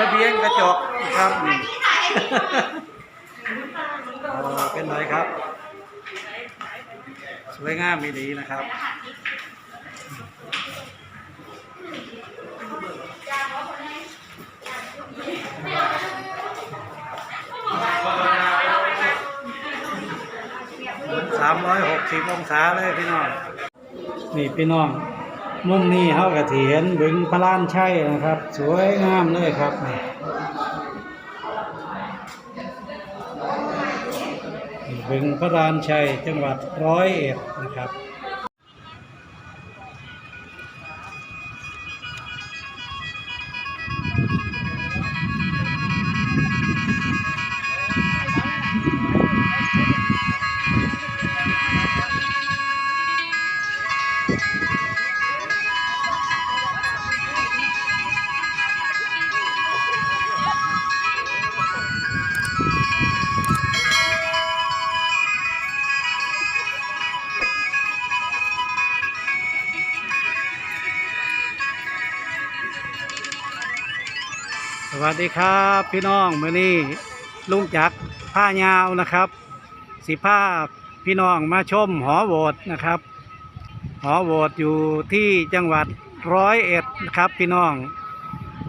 ระเบียงกระจกนะครับนี่โอ้เป็นไรครับ สวยงามมีดีนะครับสามร้อยหกสิบองศาเลยพี่น้อง นี่พี่น้อง มุมนี้เขากระเถียนบึงพระลานชัยนะครับ สวยงามเลยครับนี่บึงพระลานชัยจังหวัดร้อยเอ็ดนะครับ สวัสดีครับพี่น้องมื่อนี้ลุงจักผ้ายาวนะครับสิผ้าพี่น้องมาชมหอโหวตนะครับ หอโหวตอยู่ที่จังหวัดร้อยเอ็ดนะครับ พี่น้อง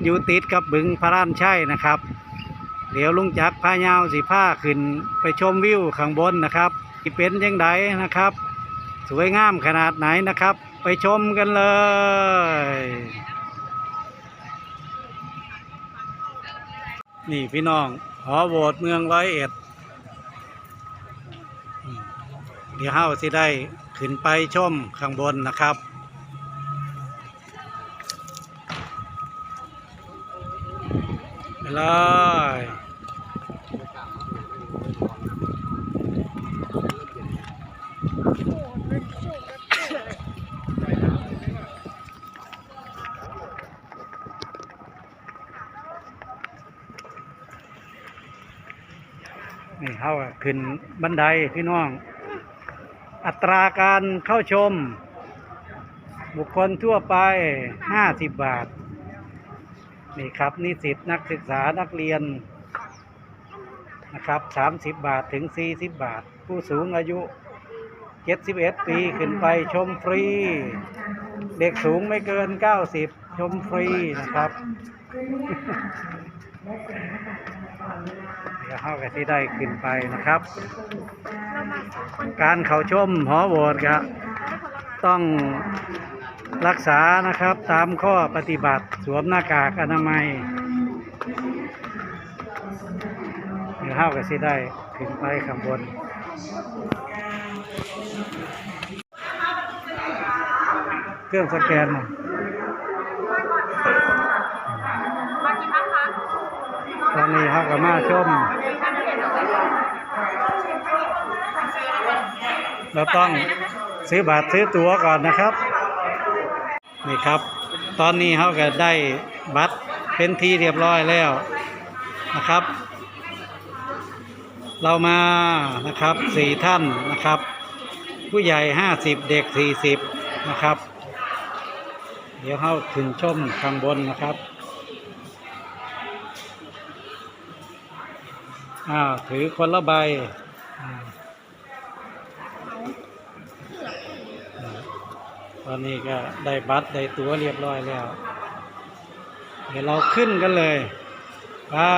อยู่ติดกับบึงพระรานชัยนะครับ เดี๋ยวลุงจักผ้ายาวสิผ้าขึ้นไปชมวิวข้างบนนะครับที่เป็นยังไงนะครับ สวยงามขนาดไหนนะครับ ไปชมกันเลย นี่พี่น้อง หอโหวตเมืองร้อยเอ็ด เดี๋ยวเฮาสิได้ขึ้นไปชมข้างบนนะครับ ไปเลยนี่เฮาอะ ขึ้นบันไดพี่น้อง อัตราการเข้าชม บุคคลทั่วไป 50 บาท นี่ครับ นิสิตนักศึกษานักเรียนนะครับ 30 บาทถึง 40 บาท ผู้สูงอายุ 71 ปีขึ้นไปชมฟรี เด็กสูงไม่เกิน 90 ชมฟรีนะครับ เดี๋ยวเข้ากันที่ได้ขึ้นไปนะครับ การเขาชมหอโหวตก็ต้องรักษานะครับตามข้อปฏิบัติสวมหน้ากากอนามัยเดี๋ยวเข้ากันที่ได้ขึ้นไปข้างบนเครื่องสแกนมากี่ท่านคะตอนนี้เขาก็มาชม เราต้องซื้อบัตรซื้อตั๋วก่อนนะครับ นี่ครับ ตอนนี้เขาก็ได้บัตรเป็นที่เรียบร้อยแล้วนะครับ เรามานะครับสี่ท่านนะครับ ผู้ใหญ่ห้าสิบเด็กสี่สิบนะครับ เดี๋ยวเข้าขึ้นชมข้างบนนะครับอ้าวถือคนละใบอ่า ตอนนี้ก็ได้บัตรได้ตั๋วเรียบร้อยแล้ว เดี๋ยวเราขึ้นกันเลยป้า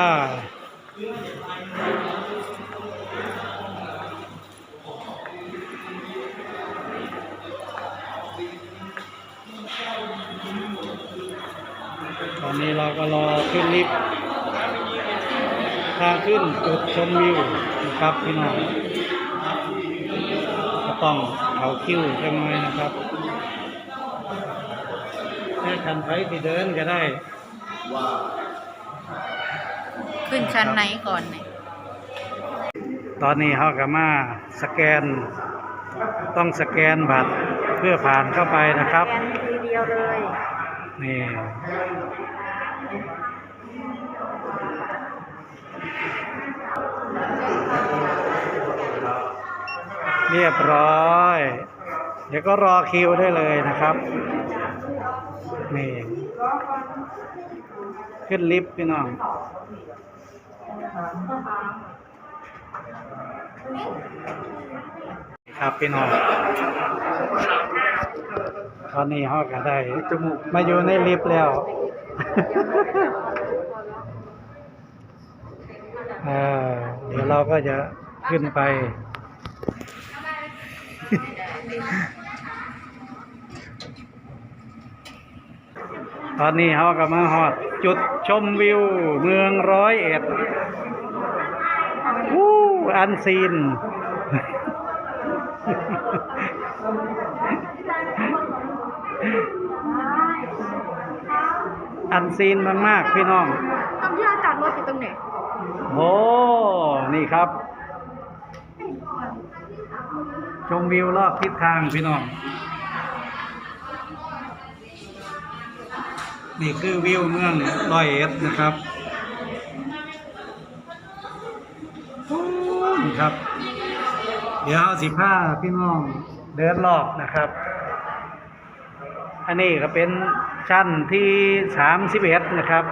ตอนนี้เราก็รอขึ้นลิฟต์ทางขึ้นจุดชมวิวนะครับพี่น้องก็ต้องเขาคิ้วจังไงนะครับ ค่ทันไฟที่เดินก็ได้ ขึ้นชั้นไหนก่อนเนี่ยตอนนี้เขาก็มาสแกน ต้องสแกนบัตรเพื่อผ่านเข้าไปนะครับ แกนทีเดียวเลย นี่ เรียบร้อย เดี๋ยวก็รอคิวได้เลยนะครับ นี่ขึ้นลิฟต์พี่น้องครับพี่น้องตอนนี้เขาก็ได้จมูกมาอยู่ในลิฟต์แล้วเดี๋ยวเราก็จะขึ้นไป ตอนนี้เขาก็มาฮอด จุดชมวิว เมืองร้อยเอ็ดวู้อันซีน อันซีนมากๆพี่น้องตรงที่เราจอดรถอยู่ตรงไหนโอ้นี่ครับ ชมวิวรอบทิศทางพี่น้อง นี่คือวิวเมืองร้อยเอ็ดนะครับนี่ครับ เดี๋ยวเอาสิผ้าพี่น้องเดินรอบนะครับ อันนี้ก็เป็นชั้นที่สามสิบเอ็ดนะครับ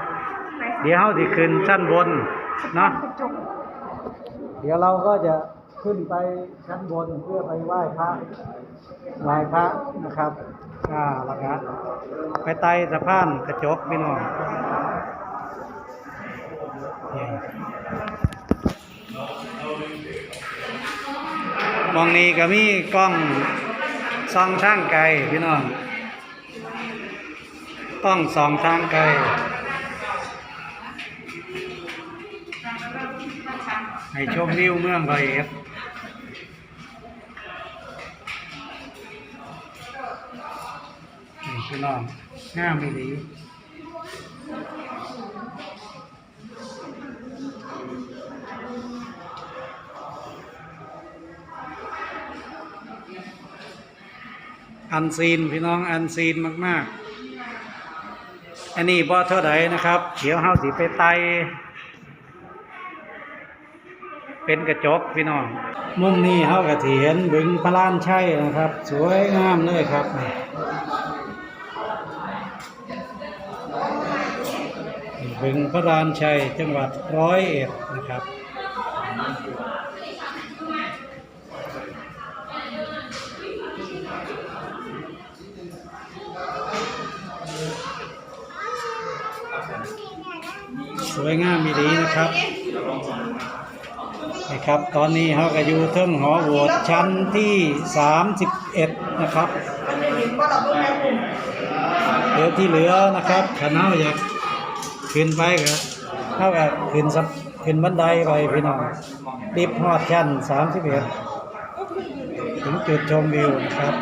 เดี๋ยวเราสิขึ้นชั้นบนเนาะเดี๋ยวเราก็จะขึ้นไปชั้นบนเพื่อไปไหว้พระไหว้พระนะครับ อ่าแล้วก็ไปไต่สะพานกระจกพี่น้องมองนี้ก็มีกล้องสองทางไกลพี่น้องกล้องสองทางไกลให้ชมวิวเมืองร้อยเอ็ด น้องงามไม่ดีอันซีนพี่น้องอันซีนมาก ๆ อันนี้บ่เท่าไหร่นะครับ เดี๋ยวเฮาสิไปไต เป็นกระจกพี่น้อง มุมนี้เขากระเถียนบึงพระลานชัยนะครับ สวยงามเลยครับ บึงพระลานชัยจังหวัดร้อยเอ็ดนะครับสวยงามมีดีนะครับนะครับ ตอนนี้เขาก็อยู่เทิงหอโหวตชั้นที่ 31 นะครับเดี๋ยวที่เหลือนะครับขันเฮาอยาก ขึ้นไปก็เท่ากับขึ้นสับขึ้นบันไดไปพี่น้องรีบฮอดชั้น31ถึงจุดชมวิวนะครับ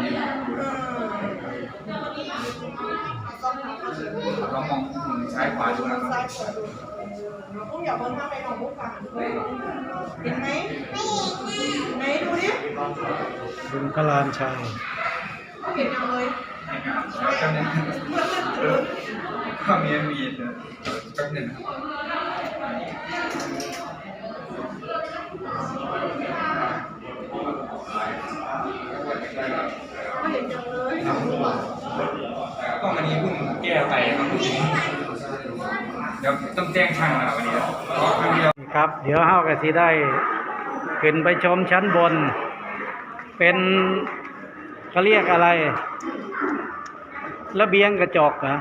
ลองมองมุมซ้ายขวาดูนะครับมุกอย่ามองข้างไปของมุกค่ะเห็นไหมไหนดูดิบึงพระลานชัยเห็นยังเลยก็เนี่ยก็มีมีเดี๋ยวแป๊บหนึ่งนะ ครับก็เห็นยังเลยก็วันนี้เพิ่งแก้ไปครับเดี๋ยวต้องแจ้งช่างนะครับวันนี้เพราะครั้งเดียวครับ เดี๋ยวเฮาก็สิได้ ขึ้นไปชมชั้นบน เป็นเขาเรียกอะไร ระเบียงกระจกเหรอ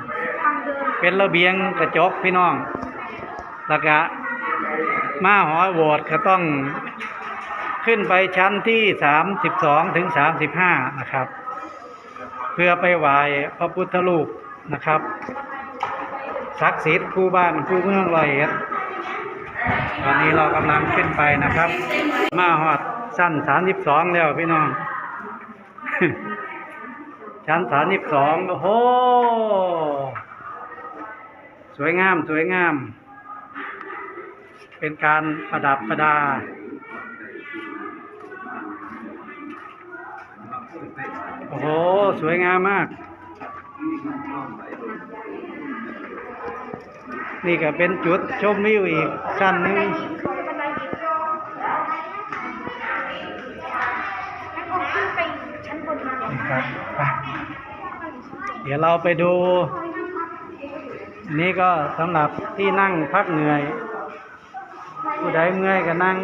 เป็นระเบียงกระจกพี่น้องแล้วก็มาหอโหวตก็ต้องขึ้นไปชั้นที่สามสิบสองถึงสามสิบห้านะครับ เพื่อไปไหว้พระพุทธรูปนะครับศักดิ์สิทธิ์คู่บ้านคู่เมืองรอยเอ็ดตอนนี้เรากำลังขึ้นไปนะครับ มาหอดชั้นสามสิบสองแล้วพี่น้อง ชั้นสามสิบสองโอ้โห สวยงามสวยงาม เป็นการประดับประดา โอ้โห สวยงามมาก นี่ก็เป็นจุดชมวิวอีกชั้นหนึ่งครับเดี๋ยวเราไปดู นนี้ก็สำหรับที่นั่งพักเหนื่อย ผู้ใดเมื่อยก็นั่ง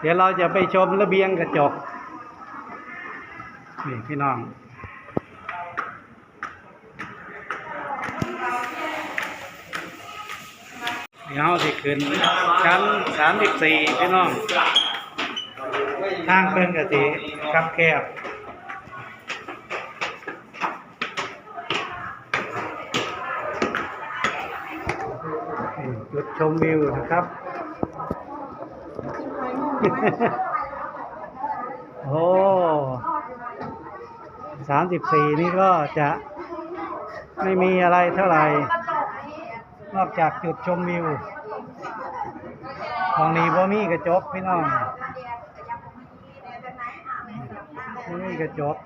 เดี๋ยวเราจะไปชมระเบียงกระจก นี่พี่น้องเดี๋ยวเราสิขึ้นชั้นสามสิบสี่พี่น้อง ทางเพิ่นกะสิคับแคบ นี่จุด ชมวิวนะครับ โอ้สามสิบสี่นี่ก็จะไม่มีอะไรเท่าไหร่ นอกจากจุดชมวิวของนี้บ่มีกระจกพี่น้องบ่มีกระจก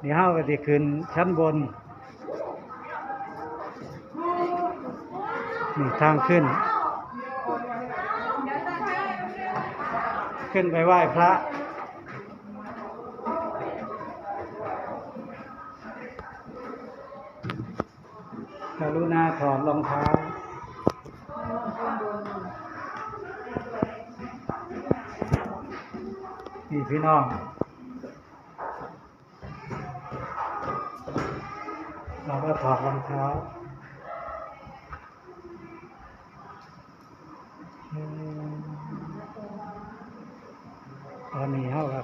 เดี๋ยวเฮาก็สิขึ้นชั้นบน นี่ทางขึ้น ขึ้นไปไหว้พระกรุณาถอดรองเท้านี่พี่น้องเราก็ถอดรองเท้า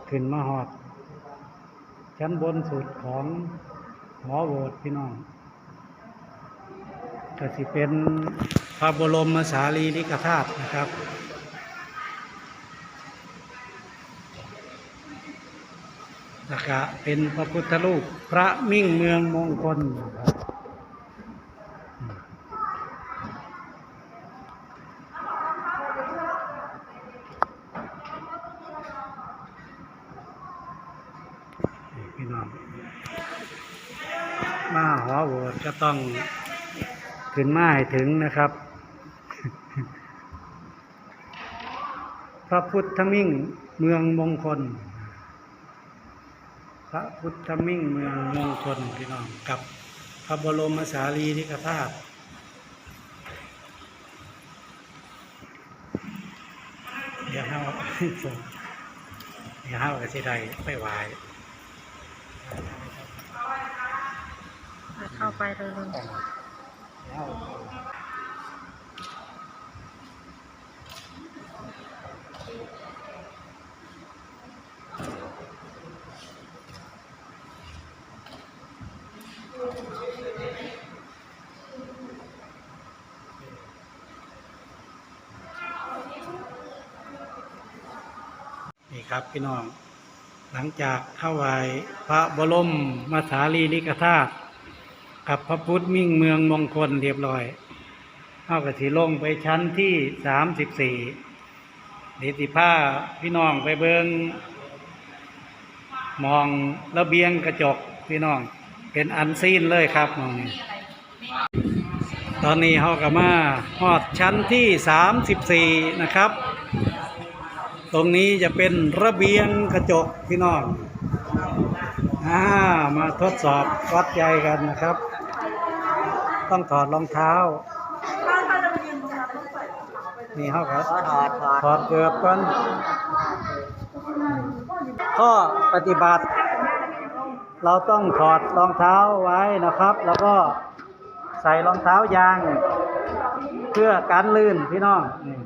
ขึ้นมาหอด ชั้นบนสุดของหอโหวตพี่น้องก็สิเป็นพระบรมสารีริกธาตุนะครับ แล้วก็เป็นพระพุทธรูปพระมิ่งเมืองมงคลนะครับ ต้องขึ้นมาให้ถึงนะครับ พระพุทธมิ่งเมืองมงคล พระพุทธมิ่งเมืองมงคลพี่น้องกับพระบรมสารีริกธาตุเดี๋ยวเราเดี๋ยวเราก็สิได้ไปไหวาย เข้าไปเลยนี่ครับพี่น้อง หลังจากเข้าไหวพระบรมมาสารีริกธาตุ กับพระพุทธมิ่งเมืองมงคลเรียบร้อยเข้ากับสีลงไปชั้นที่สามสิบสี่เดติผ้าพี่น้องไปเบิงมองระเบียงกระจกพี่น้อง เป็นอันซีนเลยครับมองนี่ตอนนี้เขากับมาฮอดชั้นที่สามสิบสี่นะครับ ตรงนี้จะเป็นระเบียงกระจกพี่น้อง อ่ามาทดสอบวัดใจกันนะครับ ต้องถอดรองเท้า นี่เขาครับถอดถอดถอดเกือบก่อนข้อปฏิบัติ เราต้องถอดรองเท้าไว้นะครับ แล้วก็ใส่รองเท้ายาง เพื่อการลื่นพี่น้องนี่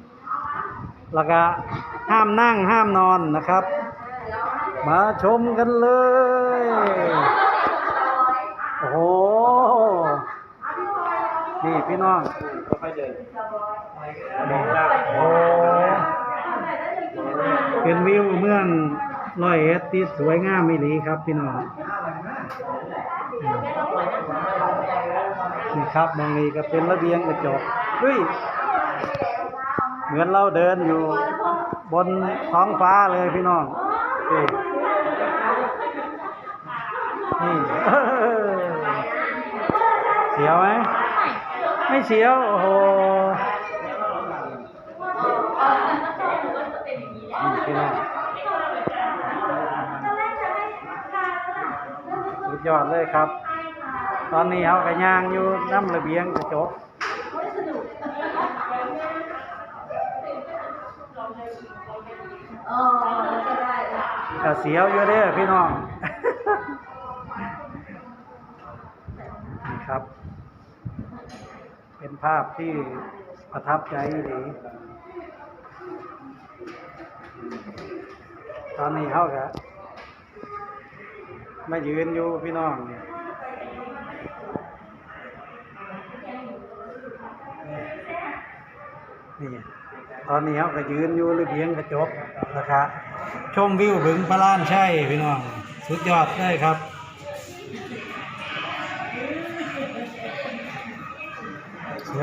แล้วก็ห้ามนั่งห้ามนอนนะครับ มาชมกันเลย โอ้โห นี่พี่น้อง โอ้ เป็นวิวเมืองร้อยเอ็ดที่สวยงามไม่หลีครับพี่น้อง นี่ครับมองนี้ก็เป็นระเบียงกระจกเฮ้ย เหมือนเราเดินอยู่บนท้องฟ้าเลยพี่น้องนี่ นี่เสียวไหมไม่เสียวโอ้โหสุดยอดเลยครับ ตอนนี้เขาก็ย่างอยู่น้ำระเบียงกระจกก็เสียวอยู่เด้อพี่น้อง นี่ครับ เป็น ภาพที่ประทับใจดีตอนนี้เขาก็มายืนอยู่พี่น้องเนี่ยนี่ตอนนี้เขาก็ยืนอยู่หระเบียงกระจกนะครับชมวิวบึงพระล้านใช่พี่น้อง สุดยอดเลยครับ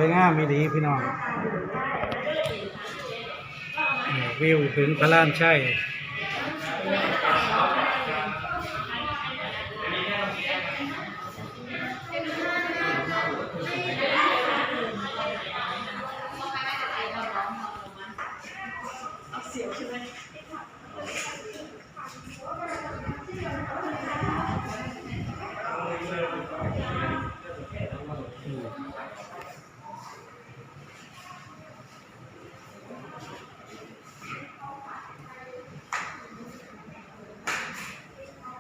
วยงามมีดีพี่น้องนี่วิวถึงพระล้านใช่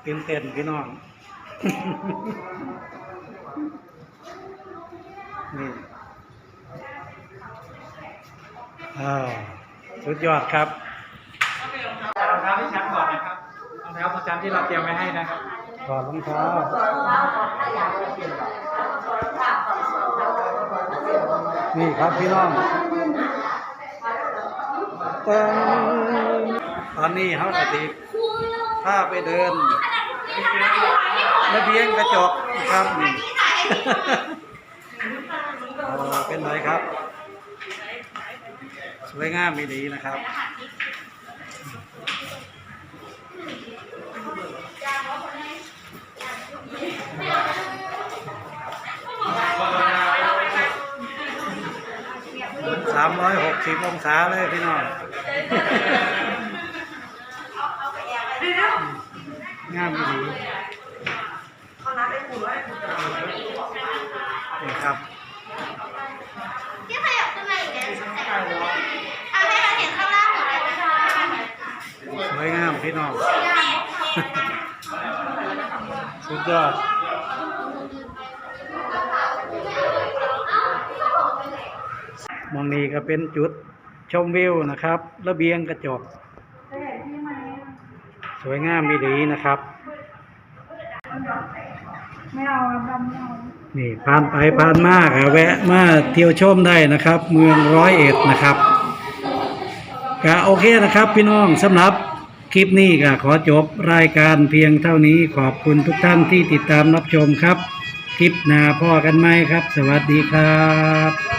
ตื่นเต้นพี่น้อง นี่อ่าสุดยอดครับรองเท้าที่ชั้นก่อนนะครับรองเท้าประจำที่เราเตรียมไว้ให้นะครับถอดรองเท้านี่ครับพี่น้องเอิ่มตอนนี้เขากติพาไปเดิน ระเบียงกระจกนะครับนี่โอ้เป็นไรครับ สวยงามมีดีนะครับสามร้อยหกสิบองศาเลยพี่น้อง งามดีนี่ครับพี่ขยับขึ้นมาอีกนะเอาให้เราเห็นข้างล่างหมดเลยนะคะสวยงามพี่น้อง สุดยอดมองนี้ก็เป็นจุดชมวิวนะครับ ระเบียงกระจกส วยงามมีดีนะครับ ไม่เอาดำไม่เอานี่ผ่านไปผ่านมาก็แวะมาเที่ยวชมได้นะครับ เมืองร้อยเอ็ดนะครับก็โอเคนะครับพี่น้องสำหรับคลิปนี้ก็ขอจบรายการเพียงเท่านี้ขอบคุณทุกท่านที่ติดตามรับชมครับ คลิปหน้าพ่อกันไหมครับ สวัสดีครับ